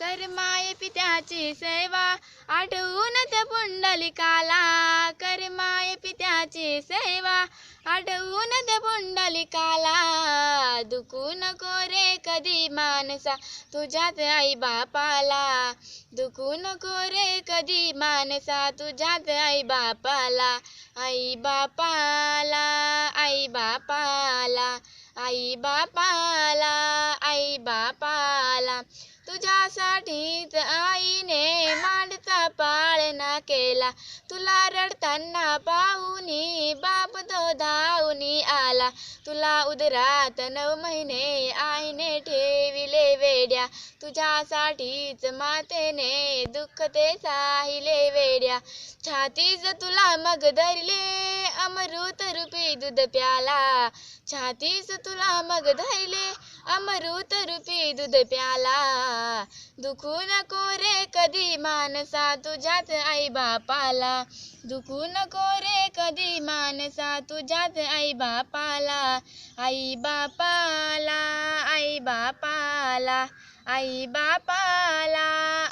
करमाय पित्याची सेवा. आठवून त्या पुंडलिकाला करमाय पित्याची सेवा. आठवून त्या पुंडलिकाला दुखू नको रे कधी मानसा. तुझ्यात आई बापाला दुखू नको रे कधी मानसा. तुझ्यात आई बापाला आई बापाला आई बापाला आई बापाला आई बापाला. तुझ्यासाठीच आईने मांडचा पाळणा केला. तुला रडताना पाहुनी बाप तो धावूनी आला. तुला उदरात नऊ महिने आईने ठेविले वेड्या. तुझ्यासाठीच मातेने दुःख ते साहिले वेड्या. छातीच तुला मग धरले अमृत रूपी दूध प्याला. छातीच तुला मग धरले अमृत रूपी दूध प्याला। दुखू नको रे कधी मानसा तुझ्यात आई बापाला। दुखू नको रे कधी मानसा तुझ्यात आई बापाला। आई बापाला आई बापाला। आई बापाला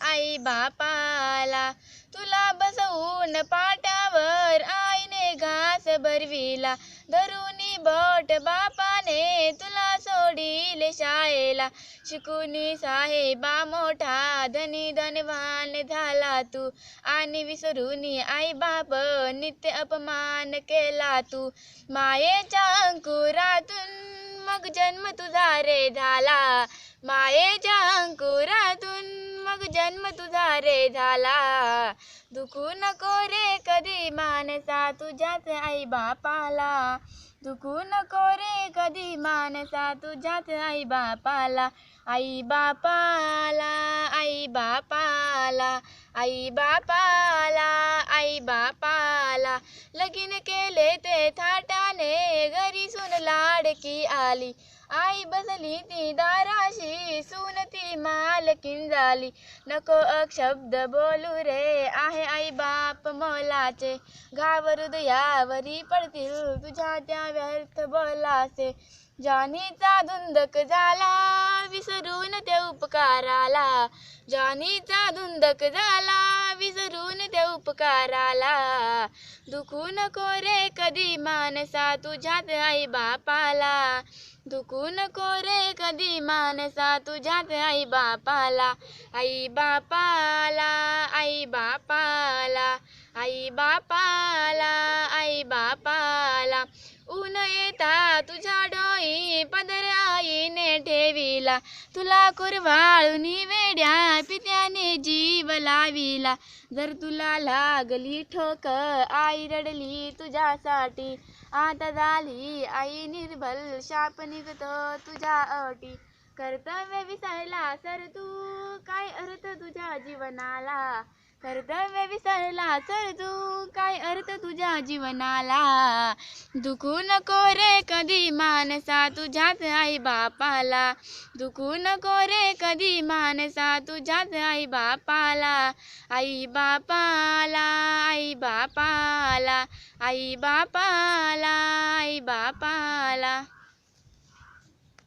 आई बापाला। तुला बसवून पाटावर आईने घास भरविला धरुनी बोट बापाने तुला सोडिले शाळेला. शिकुनी साहेबा मोठा धनी धनवान झाला तू. आणि विसरूनी आई बाप नित्य अपमान केला तू. मायेच्या अंकुरातून मग जन्म तुझा रे झाला. मायेच्या अंकुरातून मग जन्म तुझा रे झाला. दुखू नको रे कधी मानसा तुझ्याच आई बापाला? दुखू नको रे कधी मानसा तुझ्याच आई बापाला? आई बापाला आई बापाला आई बापाला आई बापाला. लगीन केले ते थाट थाटाने घरी सून लाडकी आली. आई बसली ती दाराशी सून ती मालकीन झाली. नको अक्षब्द बोलू रे आहे आई बाप मोलाचे. घावर हृदयावरी पडतील तुझ्या त्या व्यर्थ बोलाचे. जानीचा धुंदक झाला विसरून त्या उपकाराला. जानीचा धुंदक झाला विसरून त्या उपकाराला. दुखू नको रे कधी मानसा तुझ्यात आई बापाला. दुखू नको रे कधी मानसा तुझ्यात आई बापाला. आई बापाला आई बापाला. आई बापाला आई बापाला. ऊन येता तुझ्या डोई पदर आईने ठेविला. तुला कुरवाळून वेड्या लाविला. जर तुला लागली ठोक आई रडली तुझ्यासाठी. आता झाली आई निर्बल शाप निघतो तुझ्या अटी. कर्तव्य विसरला सर तू. काय अर्थ तुझ्या जीवनाला? कर्तव्य विसरला सर तू काय अर्थ तुझ्या जीवनाला? दुखू नको रे कधी मानसा तुझ्याच आई बापाला. दुखू नको रे कधी मानसा तुझ्याच आई बापाला. आई बापाला आई बापाला. आई बापाला आई बापाला.